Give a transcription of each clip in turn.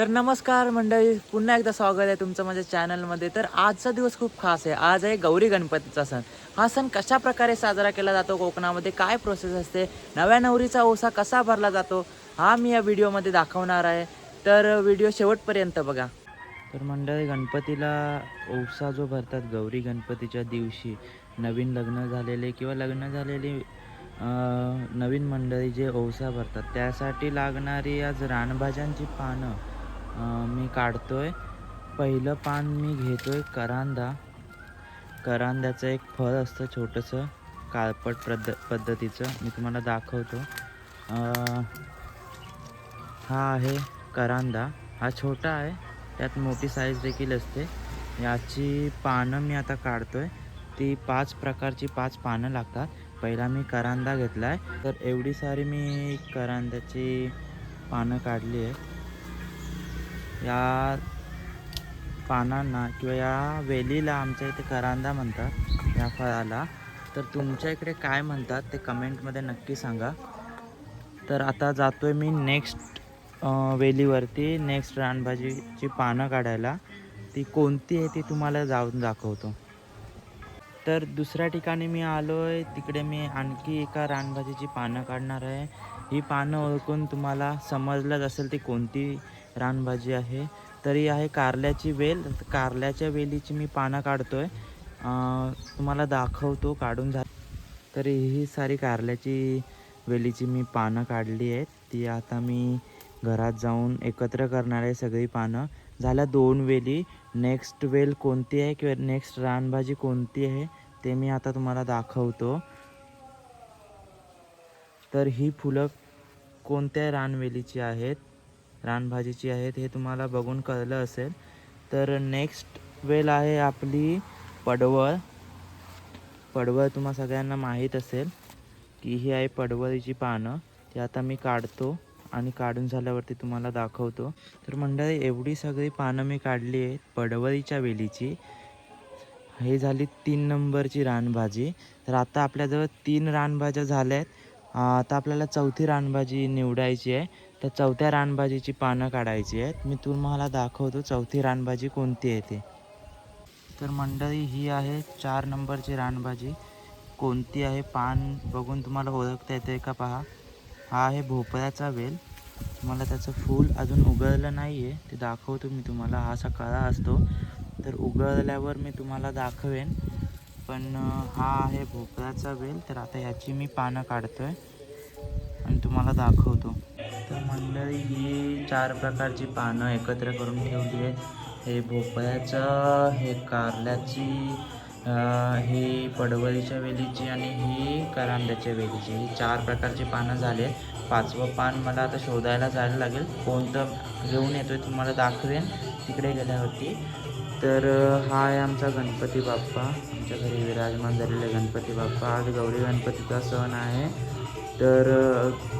तर नमस्कार मंडळी पुन्हा एकदा स्वागत आहे तुमचं माझ्या चॅनलमध्ये. तर आजचा दिवस खूप खास आहे. आज आहे गौरी गणपतीचा सण. हा सण कशा प्रकारे साजरा केला जातो कोकणामध्ये? काय प्रोसेस असते? नव्या नवरीचा ओसा कसा भरला जातो? हा मी या व्हिडिओमध्ये दाखवणार आहे. तर व्हिडिओ शेवटपर्यंत बघा. तर मंडळी गणपतीला ओसा जो भरतात गौरी गणपतीच्या दिवशी नवीन लग्न झालेले किंवा लग्न झालेली नवीन मंडळी जे ओसा भरतात त्यासाठी लागणारी आज रानभाज्यांची पानं मी काढतो आहे पहिलं पान मी घेतो आहे करांदा. करांद्याचं एक फळ असतं छोटंसं काळपट पद्ध पद्धतीचं. मी तुम्हाला दाखवतो. हा आहे करांदा. हा छोटा आहे. त्यात मोठी साईज देखील असते. याची पानं मी आता काढतो आहे ती पाच प्रकारची पाच पानं लागतात. पहिला मी करांदा घेतला आहे तर एवढी सारी मी करांद्याची पानं काढली आहे. या पानांना किंवा या वेलीला आमच्या इथे करांदा म्हणतात या फळाला. तर तुमच्या इकडे काय म्हणतात ते कमेंटमध्ये नक्की सांगा. तर आता जातोय मी नेक्स्ट वेलीवरती नेक्स्ट रानभाजीची पानं काढायला. ती कोणती आहे ती तुम्हाला जाऊन दाखवतो. तर दुसऱ्या ठिकाणी मी आलो आहे तिकडे मी आणखी एका रानभाजीची पानं काढणार आहे. ही पानं ओळखून तुम्हाला समजलंच असेल ती कोणती रानभाजी आहे. तरी आहे कारल्याची वेल. कारल्याच्या वेलीची मी पानं काढतोय. आहे तुम्हाला दाखवतो काढून झा तरी ही सारी कारल्याची वेलीची मी पानं काढली आहेत. ती आता मी घरात जाऊन एकत्र करणार आहे सगळी पानं. झाल्या दोन वेली. नेक्स्ट वेल कोणती आहे किंवा नेक्स्ट रानभाजी कोणती आहे ते मी आता तुम्हाला दाखवतो. तर ही फुलं कोणत्या रानवेलीची आहेत? रानभाजीची आहेत हे तुम्हाला बघून कळलं असेल. तर नेक्स्ट वेल आहे आपली पडवळ. पडवळ तुम्हा सगळ्यांना माहीत असेल की ही आहे पडवळीची पानं. ती आता मी काढतो आणि काढून झाल्यावरती तुम्हाला दाखवतो. तर मंडळी एवढी सगळी पानं मी काढली आहेत पडवळीच्या वेलीची. हे झाली तीन नंबरची रानभाजी. तर आता आपल्याजवळ तीन रानभाज्या झाल्या आहेत आता आपल्याला चौथी रानभाजी निवडायची आहे. तर चौथ्या रानभाजीची पानं काढायची आहेत. मी तुम्हाला दाखवतो चौथी रानभाजी कोणती आहे ते. तर मंडळी ही आहे चार नंबरची रानभाजी. कोणती आहे पान बघून तुम्हाला ओळखता येते का पहा. हा आहे भोपळ्याचा वेल. तुम्हाला त्याचं फूल अजून उगळलं नाही आहे ते दाखवतो मी तुम्हाला. हा असा कळा असतो. तर उगळल्यावर मी तुम्हाला दाखवेन. पण हा आहे भोपळ्याचा वेल. तर आता ह्याची मी पानं काढतो आहे आणि तुम्हाला दाखवतो. तर मंडळी ही चार प्रकारची पानं एकत्र करून ठेवली आहेत. हे भोपळ्याचं हे कारल्याची ही पडवळीच्या वेलीची आणि ही करांद्याच्या वेलीची. ही चार प्रकारची पानं झाली आहेत. पाचवं पान मला आता शोधायला जायला लागेल. कोणतं घेऊन येतो आहे तुम्हाला दाखवेन. तिकडे गेल्यावरती. तर हा आहे आमचा गणपती बाप्पा. आमच्या घरी विराजमान झालेले गणपती बाप्पा. आज गौरी गणपतीचा सण आहे. तर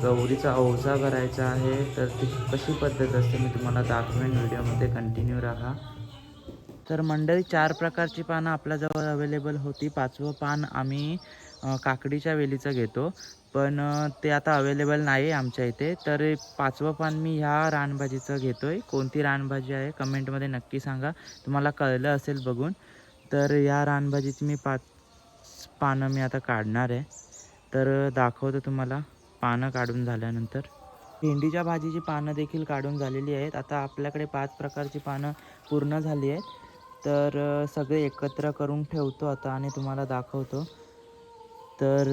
गौरीचा ओझा भरायचा आहे. तर ती कशी पद्धत असते मी तुम्हाला दाखवेन. व्हिडिओमध्ये कंटिन्यू राहा. तर मंडळी चार प्रकारची पानं आपल्याजवळ अवेलेबल होती. पाचवं पान आम्ही काकडीच्या वेलीचं घेतो. पण ते आता अवेलेबल नाही आहे आमच्या इथे. तर पाचवं पान मी ह्या रानभाजीचं घेतो आहे कोणती रानभाजी आहे कमेंटमध्ये नक्की सांगा. तुम्हाला कळलं असेल बघून. तर या रानभाजीची मी पाच पानं मी आता काढणार आहे. तर दाखवतो तुम्हाला. पानं काढून झाल्यानंतर. भेंडीच्या भाजीची पानं देखील काढून झालेली आहेत. आता आपल्याकडे पाच प्रकारची पानं पूर्ण झाली आहेत. तर सगळे एकत्र करून ठेवतो आता आणि तुम्हाला दाखवतो. तर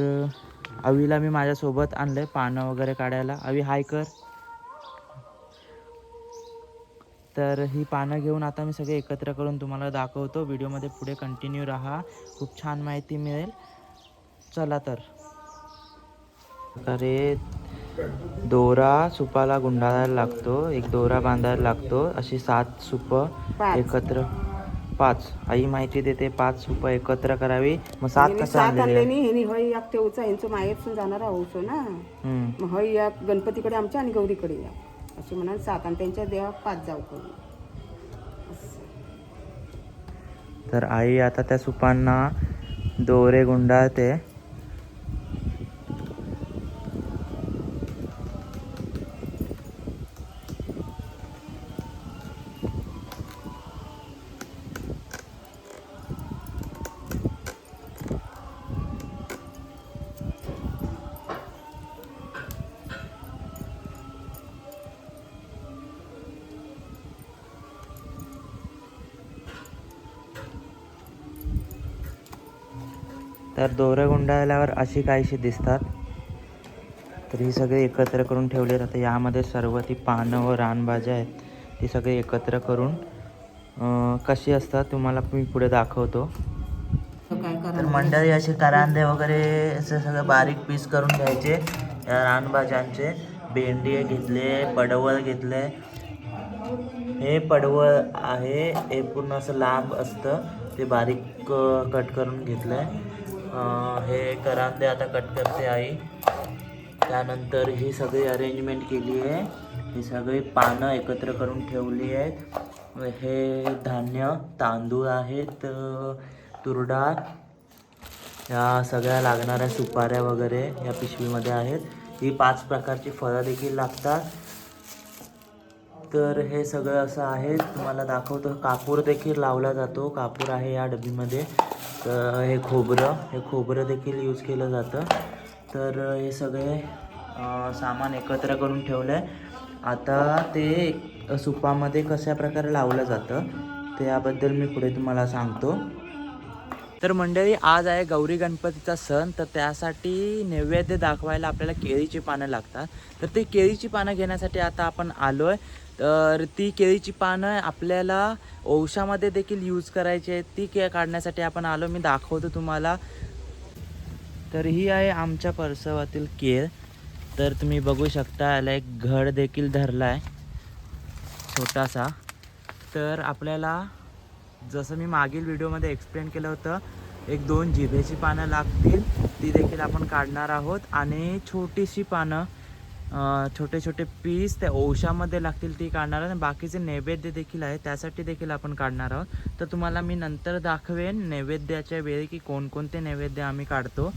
अवीला मी माझ्यासोबत आणलं आहे पानं वगैरे काढायला. अवी हाय कर. तर ही पानं घेऊन आता मी सगळे एकत्र करून तुम्हाला दाखवतो. व्हिडिओमध्ये पुढे कंटिन्यू राहा. खूप छान माहिती मिळेल. चला तर. प्रकारे दोरा सुपाला गुंडाळायला लागतो. एक दोरा बांधायला लागतो. अशी सात सुपं. एकत्र पाच. आई माहिती देते पाच सुपं एकत्र करावी. मग सात हिने कसं सात आणलेले? आणले नी हेनी हय या तेवचा यांचं माहेरसून जाणार होतो ना. हम्म. मग हय या गणपतीकडे आमच्या आणि गौरीकडे या. असे म्हणून सात. आणि त्यांच्या देवा पाच जाऊ करू तर आई आता त्या सुपांना दोरे गुंडाळते. तर दोरं गुंडाळल्यावर अशी काहीशी दिसतात. तर ही सगळी एकत्र करून ठेवली जाते यामध्ये सर्व ती पानं व रानभाज्या आहेत. ती सगळी एकत्र करून कशी असतात तुम्हाला मी पुढे दाखवतो. तर मंडळी असे करांदे वगैरे असं सगळं बारीक पीस करून घ्यायचे. या रानभाज्यांचे भेंडी घेतले पडवळ घेतले. हे पडवळ आहे हे पूर्ण असं लांब असतं. ते बारीक कट करून घेतलं आहे हे करांदे आता कट करते आई. त्यानंतर ही सगळी अरेंजमेंट केली आहे. ही सगळी पानं एकत्र करून ठेवली आहेत. हे धान्य तांदूळ आहेत तुरडा तुरडाळ या सगळ्या लागणाऱ्या सुपाऱ्या वगैरे या पिशवीमध्ये आहेत. ही पाच प्रकारची फळं देखील लागतात. तर हे सगळं असं आहे. तुम्हाला दाखवतो कापूर देखील लावला जातो. कापूर आहे या डबीमध्ये तर हे खोबरं हे खोबरं देखील यूज केलं जातं. तर हे सगळे सामान एकत्र करून ठेवलं आहे आता ते सुपामध्ये कशा प्रकारे लावलं जातं त्याबद्दल मी पुढे तुम्हाला सांगतो. तर मंडळी आज आहे गौरी गणपतीचा सण तर त्यासाठी नैवेद्य दाखवायला आपल्याला केळीची पानं लागतात. तर ती केळीची पानं घेण्यासाठी आता आपण आलो आहे तर ती केळीची पानं आपल्याला औषामध्ये देखील यूज करायची आहे ती के काढण्यासाठी आपण आलो. मी दाखवतो तुम्हाला. तर ही आहे आमच्या परसवातील केळ. तर तुम्ही बघू शकता याला एक घड देखील धरला आहे छोटासा. तर आपल्याला जसं मी मागील व्हिडिओमध्ये एक्सप्लेन केलं होतं एक दोन जिभेची पानं लागतील ती देखील आपण काढणार आहोत. आणि छोटीशी पानं छोटे छोटे पीस त्या ओशामध्ये लागतील ती काढणार आहोत. आणि बाकीचे नैवेद्य देखील आहे त्यासाठी देखील आपण काढणार आहोत. तर तुम्हाला मी नंतर दाखवेन नैवेद्याच्या वेळी की कोणकोणते नैवेद्य आम्ही काढतो.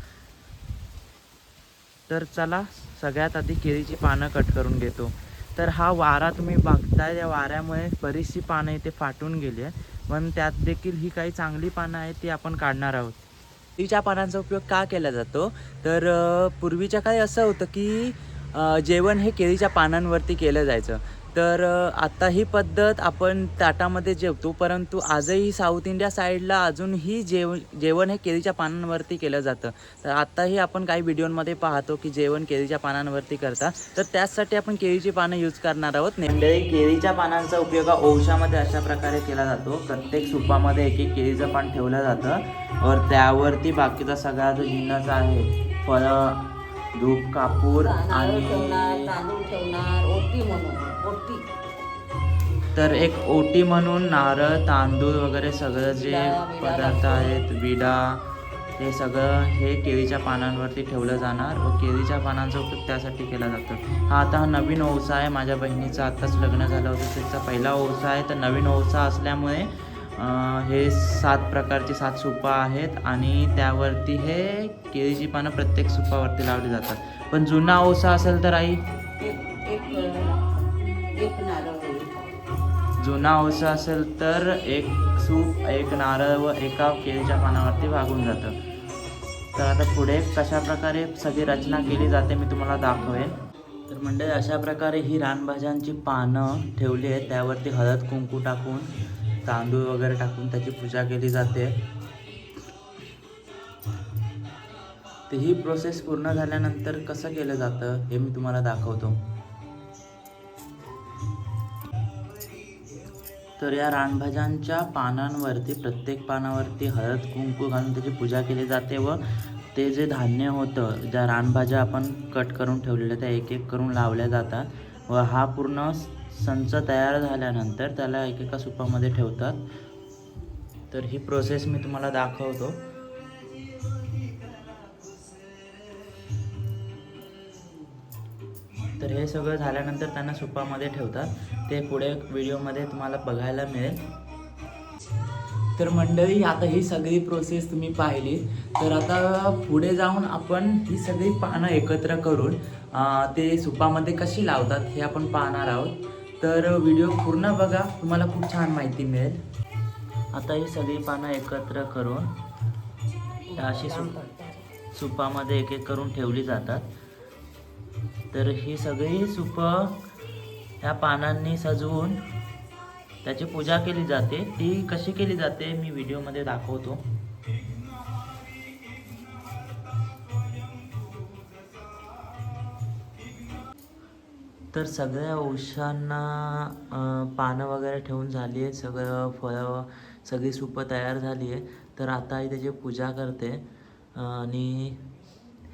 तर चला सगळ्यात आधी केळीची पानं कट करून घेतो. तर हा वारा तुम्ही बघताय या वाऱ्यामुळे बरीचशी पानं इथे फाटून गेली आहे पण त्यात देखील ही काही चांगली पानं आहेत ती आपण काढणार आहोत. तिच्या पानांचा उपयोग का केला जातो? तर पूर्वीच्या काळी असं होतं की जेवण हे केळीच्या पानांवरती केलं जायचं. तर आता ही पद्धत आपण ताटामध्ये जेवतो परंतु आजही साऊथ इंडिया साईडला अजूनही जेव जेवण हे केळीच्या पानांवरती केलं जातं. तर आत्ताही आपण काही व्हिडिओमध्ये पाहतो की जेवण केळीच्या पानांवरती करतात. तर त्याचसाठी आपण केळीची पानं यूज करणार आहोत. नेमके केळीच्या पानांचा उपयोग हा औषधामध्ये अशा प्रकारे केला जातो. प्रत्येक सुपामध्ये एक एक केळीचं पान ठेवलं जातं. और त्यावरती बाकीचा सगळा जो जिन्नस आहे फळं धूप कापूर आणि तांदूळ ठेवणार ओटी म्हणून ओटी. तर एक ओटी म्हणून नारळ तांदूळ वगैरे सगळं जे पदार्थ. आहेत विडा हे सगळं हे केळीच्या पानांवरती ठेवलं जाणार. व केळीच्या पानांचा उपयोग त्यासाठी केला जातो. हा आता हा नवीन ओसा आहे. माझ्या बहिणीचं आत्ताच लग्न झालं होतं. त्याचा पहिला ओसा आहे. तर नवीन ओसा असल्यामुळे हे सात प्रकारची सात सुपा आहेत आणि त्यावरती हे केळीची पानं प्रत्येक सुपावरती लावली जातात. पण जुना ओसा असेल तर आई. जुना ओसा असेल तर एक सूप एक नारळ व एका केळीच्या पानावरती भागून जातं. तर आता पुढे कशा प्रकारे सगळी रचना केली जाते मी तुम्हाला दाखवेन. तर म्हणजे अशा प्रकारे ही रानभाज्यांची पानं ठेवली आहेत. त्यावरती हळद कुंकू टाकून तांदूळ वगैरे टाकून त्याची पूजा केली जाते. तर ही प्रोसेस पूर्ण झाल्यानंतर कसं केलं जातं हे मी तुम्हाला दाखवतो. तर या रानभाज्यांच्या पानांवरती प्रत्येक पानावरती हळद कुंकू घालून त्याची पूजा केली जाते व ते जे धान्य होतं ज्या रानभाज्या आपण कट करून ठेवलेल्या त्या एक एक करून लावल्या जातात व हा पूर्ण संच तयार झाल्यानंतर त्याला एकेका सुपामध्ये ठेवतात. तर ही प्रोसेस मी तुम्हाला दाखवतो. तर हे सगळं झाल्यानंतर त्यांना सुपामध्ये ठेवतात. ते पुढे व्हिडिओमध्ये तुम्हाला बघायला मिळेल. तर मंडळी आता ही सगळी प्रोसेस तुम्ही पाहिली. तर आता पुढे जाऊन आपण ही सगळी पानं एकत्र करून ते सुपामध्ये कशी लावतात हे आपण पाहणार आहोत. तर व्हिडिओ पूर्ण बघा तुम्हाला खूप छान माहिती मिळेल. आता ही सगळी पानं एकत्र करून अशी सुप सुपामध्ये एक एक करून ठेवली जातात. तर ही सगळी सुपं ह्या पानांनी सजवून त्याची पूजा केली जाते. ती कशी केली जाते मी व्हिडिओमध्ये दाखवतो. तर सगळ्या औषधांना पानं वगैरे ठेवून झाली आहे सगळं फळं सगळी सुपं तयार झाली आहे तर आता आई त्याची पूजा करते. आणि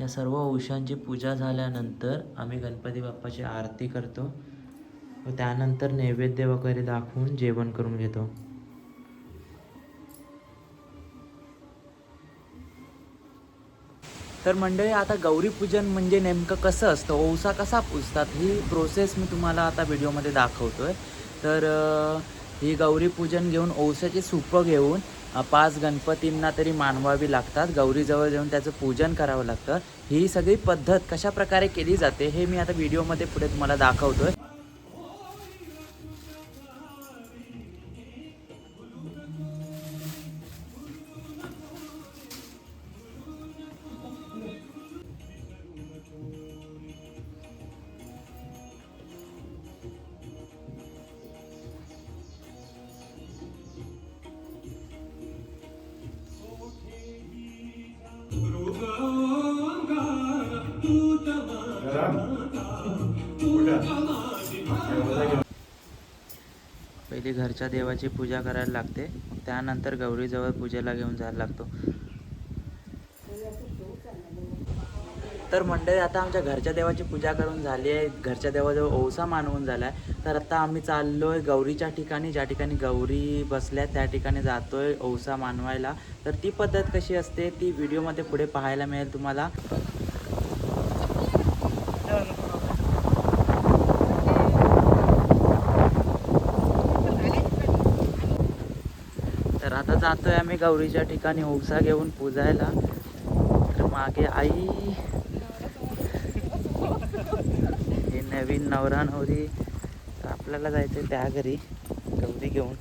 या सर्व औषधांची पूजा झाल्यानंतर आम्ही गणपती बाप्पाची आरती करतो व त्यानंतर नैवेद्य वगैरे दाखवून जेवण करून घेतो. तर मंडळी आता गौरीपूजन म्हणजे नेमकं कसं असतं? ओवसा कसा पूजतात? ही प्रोसेस मी तुम्हाला आता व्हिडिओमध्ये दाखवतो आहे तर ही गौरीपूजन घेऊन ओवसाची सुपं घेऊन पाच गणपतींना तरी मानवावी लागतात. गौरीजवळ जाऊन त्याचं पूजन करावं लागतं. ही सगळी पद्धत कशा प्रकारे केली जाते हे मी आता व्हिडिओमध्ये पुढे तुम्हाला दाखवतो आहे आधी घरच्या देवाची पूजा करायला लागते. त्यानंतर गौरीजवळ पूजेला घेऊन जायला लागतो. तर मंडळी आता आमच्या घरच्या देवाची पूजा करून झाली आहे. घरच्या देवाजवळ ओसा मानवून झाला आहे तर आता आम्ही चाललो आहे गौरीच्या ठिकाणी. ज्या ठिकाणी गौरी बसल्या त्या ठिकाणी जातो आहे ओसा मानवायला. तर ती पद्धत कशी असते ती व्हिडिओमध्ये पुढे पाहायला मिळेल तुम्हाला. जातो आहे जातोय आम्ही गौरीच्या ठिकाणी ओसा घेऊन पूजायला. तर मागे आई. हे नवीन नवरा नवरी. तर आपल्याला जायचंय त्या घरी. गौरी घेऊन.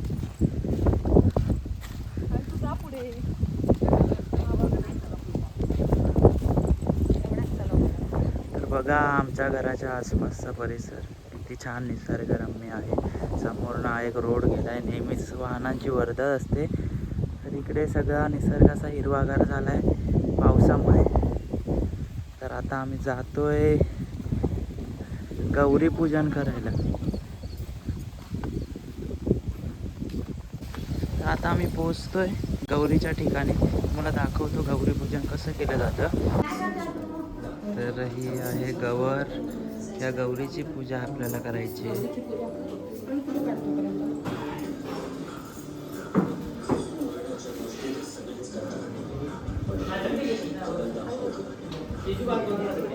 तर बघा आमच्या घराच्या आसपासचा परिसर. किती छान निसर्गरम्य आहे. समोरनं हा एक रोड गेलाय. नेहमीच वाहनांची वर्दळ असते. इकडे सगळा निसर्ग असा हिरवागार आहे पावसामुळे. तर आता आम्ही जातोय गौरी पूजन करायला. तर आता आम्ही पोहोचतोय गौरीच्या ठिकाणी. तुम्हाला दाखवतो गौरी पूजन कसं केलं जातं. तर ही आहे गवर. या गौरीची पूजा आपल्याला करायची आहे. 一番の。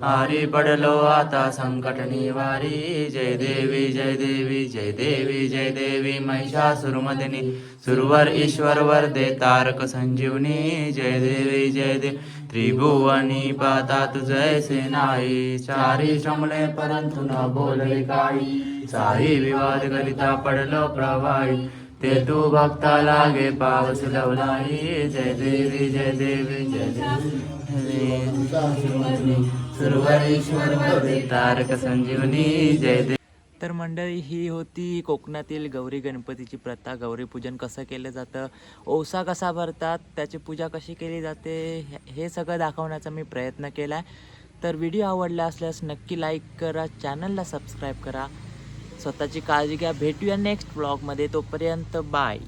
आरी पडलो आता संकट निवारी जय देवी जय देवी जय देवी जय देवी महिषासुरमदिनी सुरवर ईश्वर वरदे तारक संजीवनी जय देवी जय देवी त्रिभुवनी पाता तुझय सेनाई चारी श्रमले परंतु न बोलले काही साई विवाद करिता पडलो प्रवाही ते तू भक्ता लागे पावस लवलाई जय देवी जय देवी जय देवी. तारक संजीवनी. जय देवी तर मंडळी ही होती कोकणातील गौरी गणपतीची प्रथा. गौरी पूजन कसं केलं जातं? ओसा कसा भरतात? त्याची पूजा कशी केली जाते? हे- हे सगळं दाखवण्याचा मी प्रयत्न केला आहे तर व्हिडिओ आवडला असल्यास नक्की लाईक करा चॅनलला सबस्क्राईब करा. स्वतःची काळजी घ्या. भेटूया नेक्स्ट ब्लॉगमध्ये तोपर्यंत बाय